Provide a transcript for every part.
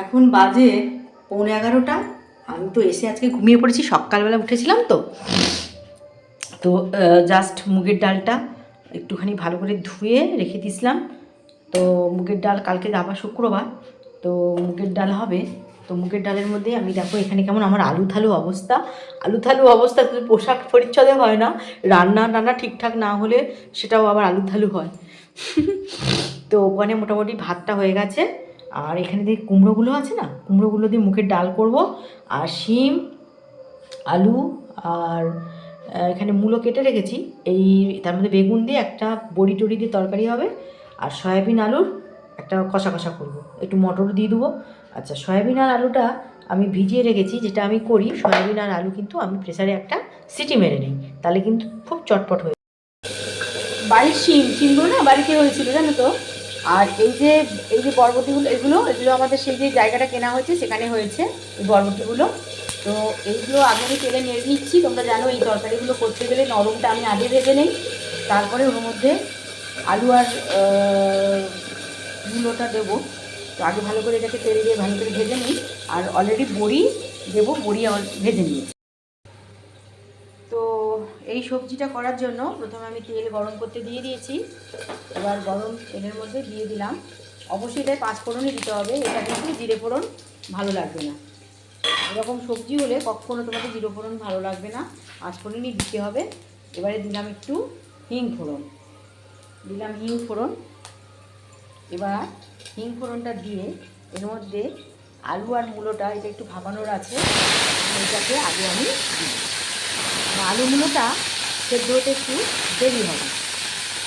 এখন বাজে পৌনে এগারোটা। আমি তো এসে আজকে ঘুমিয়ে পড়েছি, সকালবেলা উঠেছিলাম তো। তো জাস্ট মুগের ডালটা একটুখানি ভালো করে ধুয়ে রেখে দিয়েছিলাম। তো মুগের ডাল কালকে আবার শুক্রবার, তো মুগের ডাল হবে। তো মুগের ডালের মধ্যে আমি দেখো এখানে কেমন আমার আলু থালু অবস্থা। আলু থালু অবস্থা, তো পোশাক পরিচ্ছদে হয় না। রান্না টান্না ঠিকঠাক না হলে সেটাও আবার আলু থালু হয়। তো ওখানে মোটামুটি ভাতটা হয়ে গেছে। আর এখানে দিয়ে কুমড়োগুলো আছে না? কুমড়োগুলো দিয়ে মুখের ডাল করব। আর শিম, আলু আর এখানে মূলো কেটে রেখেছি। এই তার মধ্যে বেগুন দিয়ে একটা বড়ি টড়ি দিয়ে তরকারি হবে। আর সয়াবিন আলুর একটা কষা কষা করব। একটু মটর দিয়ে দেবো। আচ্ছা সয়াবিন আর আলুটা আমি ভিজিয়ে রেখেছি, যেটা আমি করি। সয়াবিন আর আলু কিন্তু আমি প্রেসারে একটা সিটি মেরে নিই। তাহলে কিন্তু খুব চটপট হয়ে বাড়ির শিম। শিমগুলো না বাড়িতে হয়েছিল, জানো তো? আর এই যে এই যে বরবটিগুলো, এগুলো এগুলো আমাদের সেই যে জায়গাটা কেনা হয়েছে, সেখানে হয়েছে এই বরবটিগুলো। তো এইগুলো আগে আমি তেলে নেড়ে নিচ্ছি, তোমরা জানো এই তরকারিগুলো করতে গেলে নরমটা আমি আগে ভেজে নেই। তারপরে ওর মধ্যে আলু আর মূলোটা দেবো। তো আগে ভালো করে এটাকে তেল দিয়ে ভালো করে ভেজে নিই। আর অলরেডি বড়ি দেবো, বড়ি ভেজে নিয়েছি। এই সবজিটা করার জন্য প্রথমে আমি তেল গরম করতে দিয়ে দিয়েছি। এবার গরম তেলের মধ্যে দিয়ে দিলাম। অবশ্যই এটাই পাঁচ ফোড়নই দিতে হবে, এটা কিন্তু জিরে ফোড়ন ভালো লাগবে না। এরকম সবজি হলে কখনো তোমাদের জিরে ফোড়ন ভালো লাগবে না পাঁচ ফোড়নই দিতে হবে। এবারে দিলাম একটু হিং ফোড়ন। দিলাম হিং ফোড়ন। এবার হিং ফোড়নটা দিয়ে এর মধ্যে আলু আর মূলোটা, এটা একটু ভাপানোর আছে, এটাকে আগে আমি দিই। আর আলু মূলোটা সেদ্ধ হতে একটু দেরি হবে।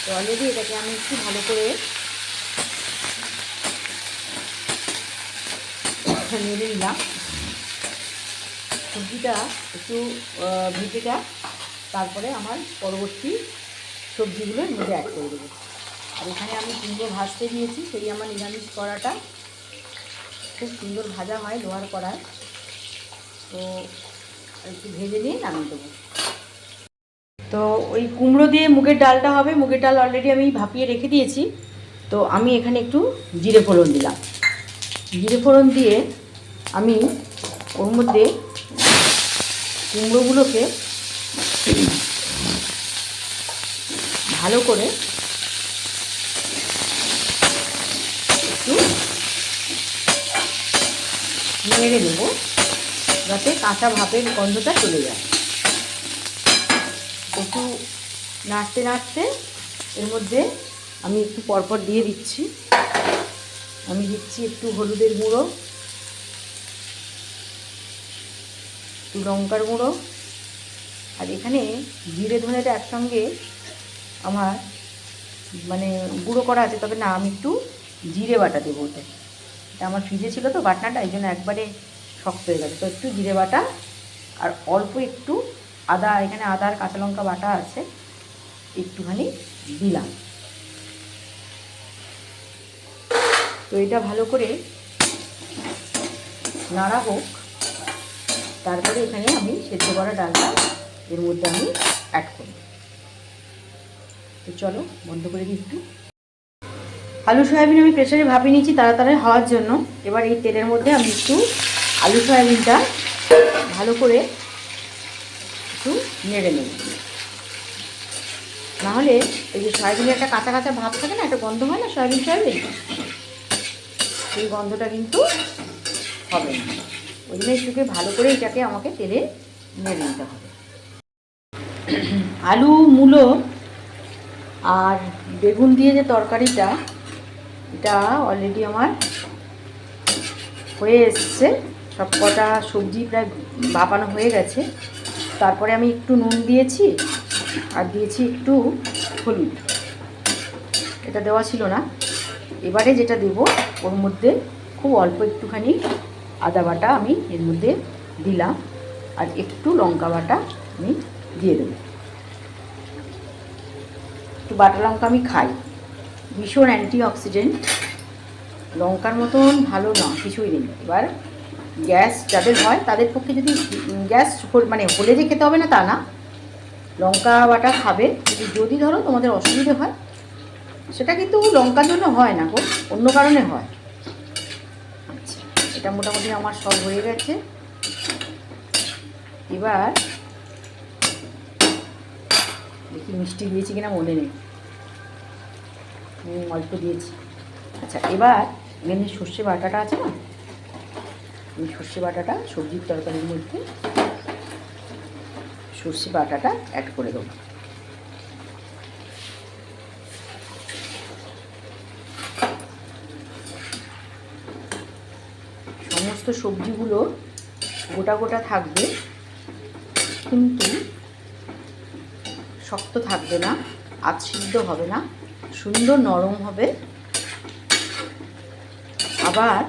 তো অলরেডি এটাকে আমি একটু ভালো করে নেড়ে নিলাম। সবজিটা একটু ভেজেটা তারপরে আমার পরবর্তী সবজিগুলো মধ্যে অ্যাড করে দেবো। আর এখানে আমি কুমড়ো ভাজতে দিয়েছি, সেই আমার নিরামিষ কড়াটা। খুব সুন্দর ভাজা হয় লোহার কড়ায়। তো একটু ভেজে নিয়ে নামিয়ে দেবো। তো ওই কুমড়ো দিয়ে মুগের ডালটা হবে। মুগের ডাল অলরেডি আমি ভাপিয়ে রেখে দিয়েছি। তো আমি এখানে একটু জিরে ফোড়ন দিলাম। জিরে ফোড়ন দিয়ে আমি ওর মধ্যে কুমড়োগুলোকে ভালো করে একটু নেড়ে নেব, যাতে কাঁচা ভাপের গন্ধটা চলে যায়। একটু নাড়তে নাড়তে এর মধ্যে আমি একটু পরপর দিয়ে দিচ্ছি। আমি দিচ্ছি একটু হলুদের গুঁড়ো, একটু লঙ্কার গুঁড়ো। আর এখানে জিরে ধনেটা একসঙ্গে আমার মানে গুঁড়ো করা আছে, তবে না, আমি একটু জিরে বাটা দেবো ওতে। এটা আমার ফ্রিজে ছিল তো বাটনাটা, এই জন্য একবারে শক্ত হয়ে গেছে। তো একটু জিরে বাটা আর অল্প একটু আদা, এখানে আদা আর কাঁচা লঙ্কা বাটা আছে, একটুখানি দিলাম। তো এটা ভালো করে নাড়া হোক, তারপরে এখানে আমি সেদ্ধ করা ডালটা এর মধ্যে আমি অ্যাড করব। তো চলো, বন্ধ করে দিই একটু। আলু, সয়াবিন আমি প্রেশারে ভাপিয়ে নিয়েছি তাড়াতাড়ি হওয়ার জন্য। এবার এই তেলের মধ্যে আমি একটু আলু, সয়াবিনটা ভালো করে একটু নেড়ে নেব। নাহলে এই যে সয়াবিনের একটা কাঁচা কাঁচা ভাব থাকে না, একটা গন্ধ হয় না সয়াবিন সয়াবিন? সেই গন্ধটা কিন্তু হবে না। ওই জন্য একটুকে ভালো করে এটাকে আমাকে তেলে নেড়ে নিতে হবে। আলু, মূলো আর বেগুন দিয়ে যে তরকারিটা, এটা অলরেডি আমার হয়ে এসছে। সব কটা সবজি প্রায় ভাপানো হয়ে গেছে। তারপরে আমি একটু নুন দিয়েছি আর দিয়েছি একটু হলুদ। এটা দেওয়া ছিল না। এবারে যেটা দেব, ওর মধ্যে খুব অল্প একটুখানি আদা বাটা আমি এর মধ্যে দিলাম আর একটু লঙ্কা বাটা আমি দিয়ে দেবো। একটু বাটা লঙ্কা আমি খাই। ভীষণ অ্যান্টি অক্সিডেন্ট লঙ্কার মতন ভালো না, কিছুই নেই। এবার গ্যাস যাদের হয়, তাদের পক্ষে যদি গ্যাস মানে হলে যে খেতে হবে না, তা না। লঙ্কা বাটা খাবে কিন্তু যদি ধরো তোমাদের অসুবিধে হয়, সেটা কিন্তু লঙ্কার জন্য হয় না গো, অন্য কারণে হয়। আচ্ছা এটা মোটামুটি আমার সব হয়ে গেছে। এবার দেখি মিষ্টি দিয়েছি কিনা মনে নেই। অল্প দিয়েছি। আচ্ছা এবার এখানে সর্ষে বাটাটা আছে না? এই সর্ষে বাটাটা, সবজির তরকারির মধ্যে সর্ষে বাটাটা অ্যাড করে দেবো। সমস্ত সবজিগুলো গোটা গোটা থাকবে, কিন্তু শক্ত থাকবে না, আধ সিদ্ধ হবে না, সুন্দর নরম হবে। আবার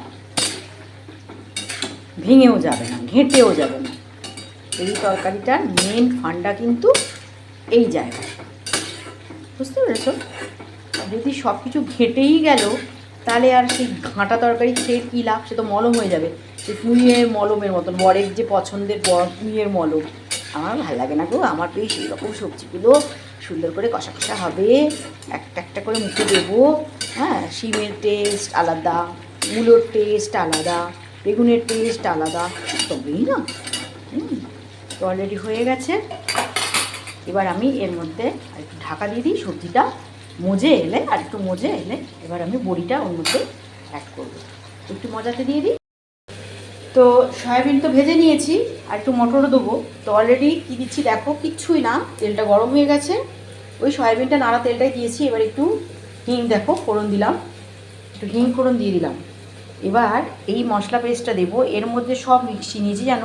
ভেঙেও যাবে না, ঘেঁটেও যাবে না। এই তরকারিটার মেন ফান্ডা কিন্তু এই জায়গায়। বুঝতে পেরেছ? যদি সব কিছু ঘেঁটেই গেল, তাহলে আর সেই ঘাঁটা তরকারি খেয়ে কী লাভ? সে তো মলম হয়ে যাবে। সে পুঁইয়ের মলমের মতন, বরের যে পছন্দের পুঁইয়ের মলম। আমার ভালো লাগে না গো, আমার তো এই সেই রকম সবজিগুলো সুন্দর করে কষা কষা হবে। একটা একটা করে মুখে দেবো। হ্যাঁ শিমের টেস্ট আলাদা, মূলোর টেস্ট আলাদা। বেগুনের টেস্ট আলাদা, তবেই না? তো অলরেডি হয়ে গেছে। এবার আমি এর মধ্যে আর একটু ঢাকা দিয়ে দিই, সবজিটা মজে এলে আর একটু মজে এলে এবার আমি বড়িটা ওর মধ্যে অ্যাড করব। একটু মজাতে দিয়ে দিই। তো সয়াবিন তো ভেজে নিয়েছি, আর একটু মটরও দেবো। তো অলরেডি কী দিচ্ছি দেখো, কিচ্ছুই না, তেলটা গরম হয়ে গেছে। ওই সয়াবিনটা নাড়া তেলটাই দিয়েছি, এবার একটু হিং দেখো, ফোড়ন দিলাম। একটু হিং ফোড়ন দিয়ে দিলাম। এবার এই মশলা পেস্টটা দেবো। এর মধ্যে সব মিক্সি নিয়েছি যেন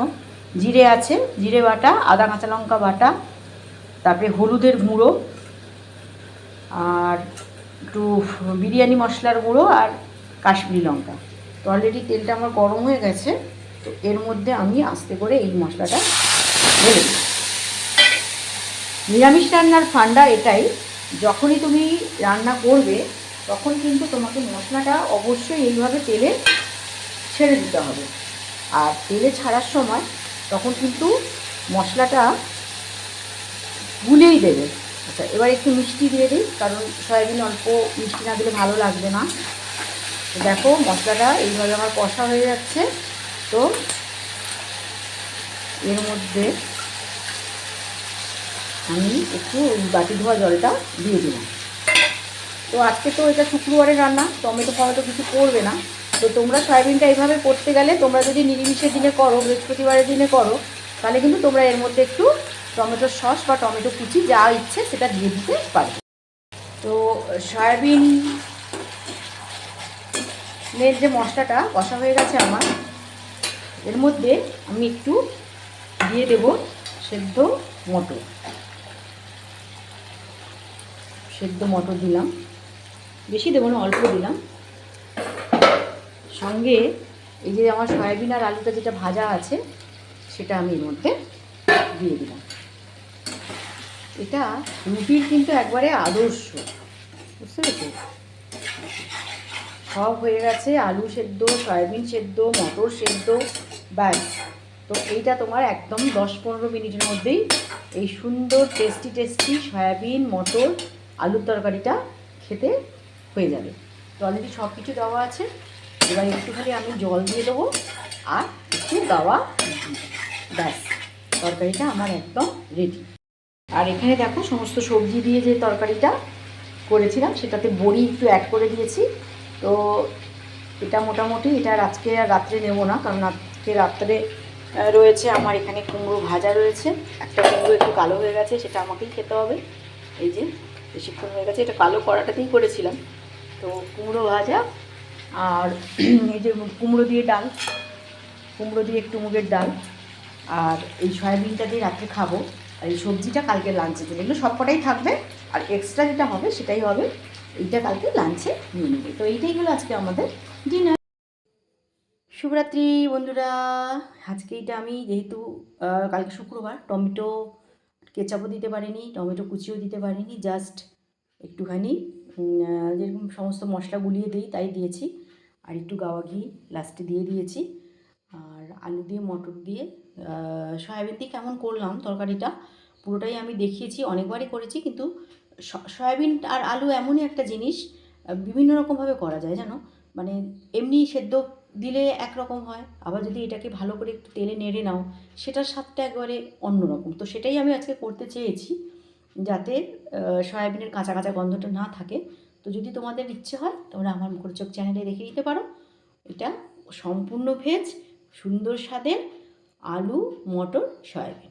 জিরে আছে, জিরে বাটা, আদা, কাঁচা লঙ্কা বাটা, তারপরে হলুদের গুঁড়ো, আর একটু বিরিয়ানি মশলার গুঁড়ো আর কাশ্মীরি লঙ্কা। তো অলরেডি তেলটা আমার গরম হয়ে গেছে, তো এর মধ্যে আমি আস্তে করে এই মশলাটা ঢেলে দিই নিরামিষ রান্নার ফান্ডা এটাই, যখনই তুমি রান্না করবে তখন কিন্তু তোমাকে মশলাটা অবশ্যই এইভাবে তেলে ছেড়ে দিতে হবে। আর তেলে ছাড়ার সময় তখন কিন্তু মশলাটা গুলেই দেবে। আচ্ছা এবার একটু মিষ্টি দিয়ে দিই, কারণ সয়াবিন অল্প মিষ্টি না দিলে ভালো লাগবে না। দেখো, মশলাটা এইভাবে আমার কষা হয়ে যাচ্ছে। তো এর মধ্যে আমি একটু বাটি ধোয়া জলটা দিয়ে দিলাম। তো আজকে তো এটা শুক্রবারের রান্না, টমেটো ফমেটো কিছু করবে না। তো তোমরা সয়াবিনটা এইভাবে করতে গেলে তোমরা যদি নিরামিষের দিনে করো, বৃহস্পতিবারের দিনে করো, তাহলে কিন্তু তোমরা এর মধ্যে একটু টমেটো সস বা টমেটো কুচি যা ইচ্ছে সেটা দিয়ে দিতে পারবে। তো সয়াবিন এর যে মশলাটা কষা হয়ে গেছে আমার, এর মধ্যে আমি একটু দিয়ে দেব সেদ্ধ মটর। সেদ্ধ মটর দিলাম। বেশি দেবো না, অল্প দিলাম। সঙ্গে এই যে আমার সয়াবিন আর আলুটা যেটা ভাজা আছে, সেটা আমি এর মধ্যে দিয়ে দিলাম। এটা রুটির কিন্তু একবারে আদর্শ, বুঝতে পেরেছ? সব হয়ে গেছে, আলু সেদ্ধ, সয়াবিন সেদ্ধ, মটর সেদ্ধ, ব্যাস। তো এইটা তোমার একদম দশ পনেরো মিনিটের মধ্যেই এই সুন্দর টেস্টি টেস্টি সয়াবিন, মটর, আলুর তরকারিটা খেতে হয়ে যাবে। তো অলরেডি সব কিছু দেওয়া আছে। এবার একটুখানি আমি জল দিয়ে দেবো আর একটু গাওয়া ব্যাস, তরকারিটা আমার একদম রেডি আর এখানে দেখো সমস্ত সবজি দিয়ে যে তরকারিটা করেছিলাম, সেটাতে বড়ি একটু অ্যাড করে দিয়েছি। তো এটা মোটামুটি, এটা আজকে আর রাত্রে নেব না, কারণ আজকে রাত্রে রয়েছে আমার এখানে কুমড়ো ভাজা রয়েছে। একটা কুমড়ো একটু কালো হয়ে গেছে, সেটা আমাকেই খেতে হবে। এই যে বেশিক্ষণ হয়ে গেছে, এটা কালো কড়াটাতেই করেছিলাম। তো কুমড়ো ভাজা আর এই যে কুমড়ো দিয়ে ডাল, কুমড়ো দিয়ে একটু মুগের ডাল আর এই সয়াবিনটা দিয়ে রাত্রে খাব। আর এই সবজিটা কালকে লাঞ্চে চলে এগুলো সবকটাই থাকবে। আর এক্সট্রা যেটা হবে সেটাই হবে। এইটা কালকে লাঞ্চে নিয়ে নেবে। তো এইটাই হলো আজকে আমাদের ডিনার শুভরাত্রি বন্ধুরা। আজকে এটা আমি যেহেতু কালকে শুক্রবার, টমেটো কেচাপও দিতে পারিনি, টমেটো কুচিও দিতে পারিনি জাস্ট একটুখানি যেরকম সমস্ত মশলা গুলিয়ে দিই, তাই দিয়েছি। আর একটু গাওয়া ঘি লাস্টে দিয়ে দিয়েছি। আর আলু দিয়ে, মটর দিয়ে সয়াবিন দিয়ে কেমন করলাম তরকারিটা, পুরোটাই আমি দেখিয়েছি, অনেকবারই করেছি, কিন্তু সয়াবিন আর আলু এমনই একটা জিনিস বিভিন্ন রকমভাবে করা যায়, জানো? মানে এমনি সেদ্ধ দিলে একরকম হয়, আবার যদি এটাকে ভালো করে একটু তেলে নেড়ে নাও, সেটার স্বাদটা একবারে অন্যরকম। তো সেটাই আমি আজকে করতে চেয়েছি। যাতে সয়াবিনের কাঁচা কাঁচা গন্ধটা না থাকে। তো যদি তোমাদের ইচ্ছে হয়, তোমরা আমার মুখরোচক চ্যানেলে দেখে নিতে পারো। এটা সম্পূর্ণ ভেজ, সুন্দর স্বাদের আলু, মটর, সয়াবিন।